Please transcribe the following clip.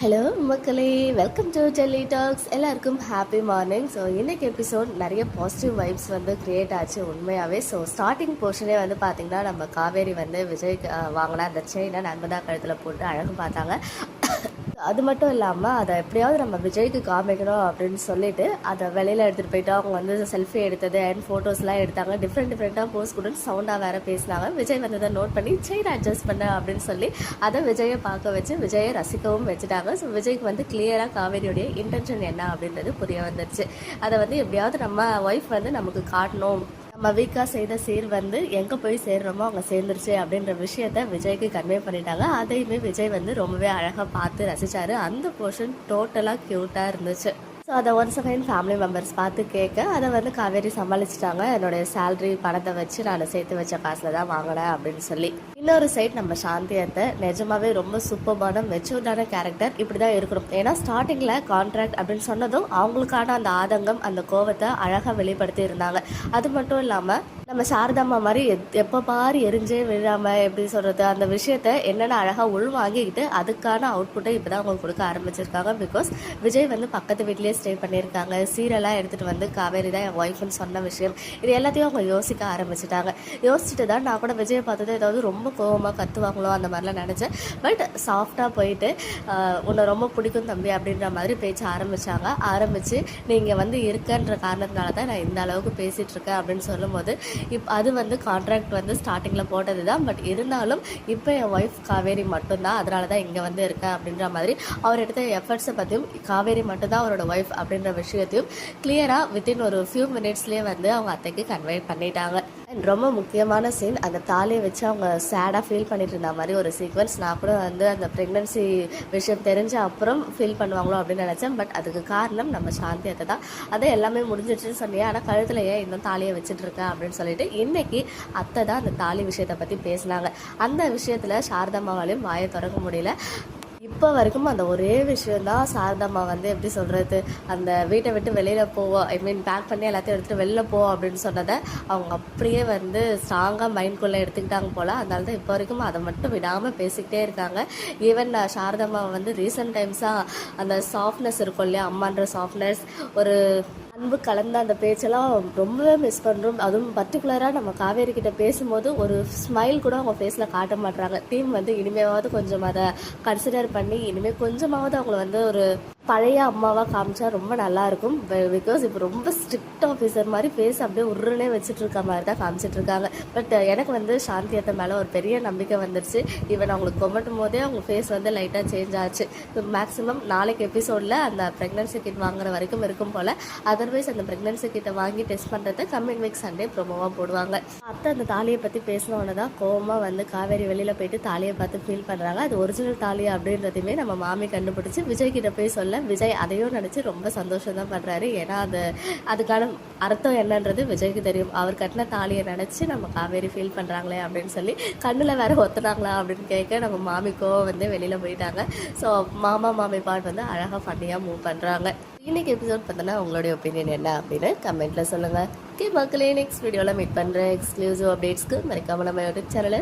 Hello மக்களே. Welcome to Delhi talks எல்லாருக்கும் happy morning so இன்றைக்கி எபிசோட் நிறைய பாசிட்டிவ் வைப்ஸ் வந்து க்ரியேட் ஆச்சு உண்மையாகவே ஸோ ஸ்டார்டிங் போர்ஷனே வந்து பார்த்திங்கன்னா நம்ம காவேரி வந்து விஜய் அஹ், வாங்கின அந்த செயினை நர்மதா கழுத்தில் போட்டு அழகு பார்த்தாங்க. அது மட்டும் இல்லாமல் அதை எப்படியாவது நம்ம விஜய்க்கு காமிக்கணும் அப்படின்னு சொல்லிட்டு அதை வெளியில் எடுத்துகிட்டு போயிட்டு அவங்க வந்து செல்ஃபி எடுத்தது அண்ட் ஃபோட்டோஸ்லாம் எடுத்தாங்க. டிஃப்ரெண்ட் டிஃப்ரெண்ட்டாக போஸ் கூட சவுண்டாக வேறு பேசினாங்க. விஜய் வந்து அதை நோட் பண்ணி செயின் அட்ஜஸ்ட் பண்ண அப்படின்னு சொல்லி அதை விஜயை பார்க்க வச்சு விஜயை ரசிக்கவும் வச்சுட்டாங்க. ஸோ விஜய்க்கு வந்து கிளியராக காவேரியுடைய இன்டென்ஷன் என்ன அப்படின்றது புரிய வந்துருச்சு. அதை வந்து எப்படியாவது நம்ம ஒய்ஃப் வந்து நமக்கு காட்டணும். நம்ம வீக்கா செய்த சீர் வந்து எங்கே போய் சேர்றோமோ அவங்க சேர்ந்துருச்சு அப்படின்ற விஷயத்த விஜய்க்கு கன்வே பண்ணிட்டாங்க. அதையுமே விஜய் வந்து ரொம்பவே அழகாக பார்த்து ரசிச்சாரு. அந்த போர்ஷன் டோட்டலாக க்யூட்டாக இருந்துச்சு. ஸோ அதை ஒன்ஸ் அகைன் ஃபேமிலி மெம்பர்ஸ் பார்த்து கேட்க அதை வந்து காவேரி சமாளிச்சிட்டாங்க. என்னுடைய சேலரி பணத்தை வச்சு நான் சேர்த்து வச்ச காசில் தான் வாங்கினேன் அப்படின்னு சொல்லி. இன்னொரு சைட் நம்ம சாந்தி அத்தை நிஜமாவே ரொம்ப சூப்பர்மான மெச்சூர்டான கேரக்டர் இப்படி தான் இருக்கணும். ஏன்னா ஸ்டார்டிங்கில் கான்ட்ராக்ட் அப்படின்னு சொன்னதும் அவங்களுக்கான அந்த ஆதங்கம் அந்த கோவத்தை அழகாக வெளிப்படுத்தி இருந்தாங்க. அது மட்டும் இல்லாமல் நம்ம சாரதாம்மா மாதிரி எத் எப்போ பாரு எரிஞ்சே விழாம எப்படி சொல்கிறது அந்த விஷயத்த என்னென்ன அழகாக உள்வாங்கிக்கிட்டு அதுக்கான அவுட்புட்டை இப்போ தான் அவங்க கொடுக்க ஆரம்பிச்சிருக்காங்க. பிகாஸ் விஜய் வந்து பக்கத்து வீட்லேயே ஸ்டே பண்ணியிருக்காங்க. சீரெல்லாம் எடுத்துகிட்டு வந்து காவேரி தான் என் ஒய்ஃப்னு சொன்ன விஷயம். இது எல்லாத்தையும் அவங்க யோசிக்க ஆரம்பிச்சிட்டாங்க. யோசிச்சுட்டு தான் நான் கூட விஜயை பார்த்தது ஏதாவது ரொம்ப கோவமாக கத்துவாங்களோ அந்த மாதிரிலாம் நினச்சேன். பட் சாஃப்டாக போயிட்டு உன்னை ரொம்ப பிடிக்கும் தம்பி அப்படின்ற மாதிரி பேச்ச ஆரம்பிச்சாங்க. ஆரம்பித்து நீங்கள் வந்து இருக்கன்ற காரணத்தினால தான் நான் இந்த அளவுக்கு பேசிகிட்ருக்கேன் அப்படின்னு சொல்லும்போது இப் அது வந்து கான்ட்ராக்ட் வந்து ஸ்டார்டிங்கில் போட்டது தான் பட் இருந்தாலும் இப்போ என் ஒய்ஃப் காவேரி மட்டும்தான். அதனால தான் இங்கே வந்து இருக்கேன் அப்படின்ற மாதிரி அவர் எடுத்த எஃபர்ட்ஸை பற்றியும் காவேரி மட்டும்தான் அவரோட ஒய்ஃப் அப்படின்ற விஷயத்தையும் கிளியராக வித்தின் ஒரு ஃபியூ மினிட்ஸ்லேயே வந்து அவங்க அத்தைக்கு கன்வே பண்ணிட்டாங்க. ரொம்ப முக்கியமான சீன் அந்த தாலியை வச்சு அவங்க சேடாக ஃபீல் பண்ணிட்டு இருந்த மாதிரி ஒரு சீக்வன்ஸ் நான் கூட வந்து அந்த ப்ரெக்னன்சி விஷயம் தெரிஞ்ச அப்புறம் ஃபீல் பண்ணுவாங்களோ அப்படின்னு நினச்சேன். பட் அதுக்கு காரணம் நம்ம சாந்தி அத்தை தான். அதை எல்லாமே முடிஞ்சிடுச்சுன்னு சொன்னியே? ஆனால் கழுத்தில் ஏன் இன்னும் தாலியை வச்சுட்டு இருக்கேன் அப்படின்னு சொல்லிட்டு இன்னைக்கு அத்தை தான் அந்த தாலி விஷயத்தை பற்றி பேசினாங்க. அந்த விஷயத்தில் சாரதாம்மாவாலையும் வாயை திறக்க முடியல. இப்போ வரைக்கும் அந்த ஒரே விஷயந்தான் சாரதாம்மா வந்து எப்படி சொல்கிறது அந்த வீட்டை விட்டு வெளியில் போவோம் ஐ மீன் பேக் பண்ணி எல்லாத்தையும் எடுத்துகிட்டு வெளில போ அப்படின்னு சொன்னதை அவங்க அப்படியே வந்து ஸ்ட்ராங்காக மைண்ட்குள்ளே எடுத்துக்கிட்டாங்க போல். அதனால தான் இப்போ வரைக்கும் அதை மட்டும் விடாமல் பேசிக்கிட்டே இருக்காங்க. ஈவன் சாரதாம்மா வந்து ரீசெண்ட் டைம்ஸாக அந்த சாஃப்ட்னஸ் இருக்கும் இல்லையா அம்மான்ற சாஃப்ட்னஸ் ஒரு அன்பு கலந்த அந்த பேச்செல்லாம் ரொம்பவே மிஸ் பண்ணுறோம் அதுவும் பர்டிகுலராக நம்ம காவேரி கிட்ட பேசும்போது ஒரு ஸ்மைல் கூட அவங்க ஃபேஸில் காட்ட மாட்டுறாங்க டீம் வந்து இனிமேவாவது கொஞ்சம் அதை கன்சிடர் பண்ணி இனிமேல் கொஞ்சமாவது அவங்கள வந்து ஒரு பழைய அம்மாவாக காமிச்சா ரொம்ப நல்லாயிருக்கும் பிகாஸ் இப்போ ரொம்ப ஸ்ட்ரிக்ட் ஆஃபீஸர் மாதிரி ஃபேஸ் அப்படியே உருனே வச்சுட்டு இருக்க மாதிரி தான் காமிச்சிட்டு இருக்காங்க. பட் எனக்கு வந்து சாந்தி அத்தை மேலே ஒரு பெரிய நம்பிக்கை வந்துருச்சு. ஈவன் அவங்களுக்கு கொமட்டும் போதே அவங்க ஃபேஸ் வந்து லைட்டாக சேஞ்ச் ஆச்சு. மேக்ஸிமம் நாளைக்கு எபிசோடில் அந்த ப்ரெக்னன்சி கிட் வாங்குற வரைக்கும் இருக்கும் போல். அதர்வைஸ் அந்த ப்ரெக்னன்சி கிட்ட வாங்கி டெஸ்ட் பண்ணுறதை கம்மிங் வீக் சண்டே ப்ரோமோவாக போடுவாங்க. அத்தை அந்த தாலியை பற்றி பேசினோன்னு தான் கோவமாக வந்து காவேரி வெளியில் போயிட்டு தாலியை பார்த்து ஃபீல் பண்ணுறாங்க அது ஒரிஜினல் தாலியா அப்படின்றதையுமே நம்ம மாமி கண்டுபிடிச்சி விஜய் கிட்ட போய் சொல்ல விஜய் அதையும் நினச்சி ரொம்ப சந்தோஷம் தான் பண்ணுறாரு ஏன்னா அது அதுக்கான அர்த்தம் என்னன்றது விஜய்க்கு தெரியும். அவர் கட்டின தாலியை நினச்சி நம்ம காவேரி ஃபீல் பண்ணுறாங்களே அப்படின்னு சொல்லி கண்ணில் வேற ஒத்துனாங்களா அப்படின்னு கேட்க நம்ம மாமிக்கோ வந்து வெளியில் போயிட்டாங்க. ஸோ மாமா மாமி பாட் வந்து அழகாக ஃபன்னியாக மூவ் பண்ணுறாங்க இன்னைக்கு எபிசோட் பார்த்தோன்னா உங்களுடைய ஒப்பீனியன் என்ன அப்படின்னு கமெண்ட்டில் சொல்லுங்கள் ஓகே மக்களே நெக்ஸ்ட் வீடியோவில் மீட் பண்ணுற எக்ஸ்க்ளூசிவ் அப்டேட்ஸ்க்கு மறக்காம நம்ம யூடியூப் சேனலை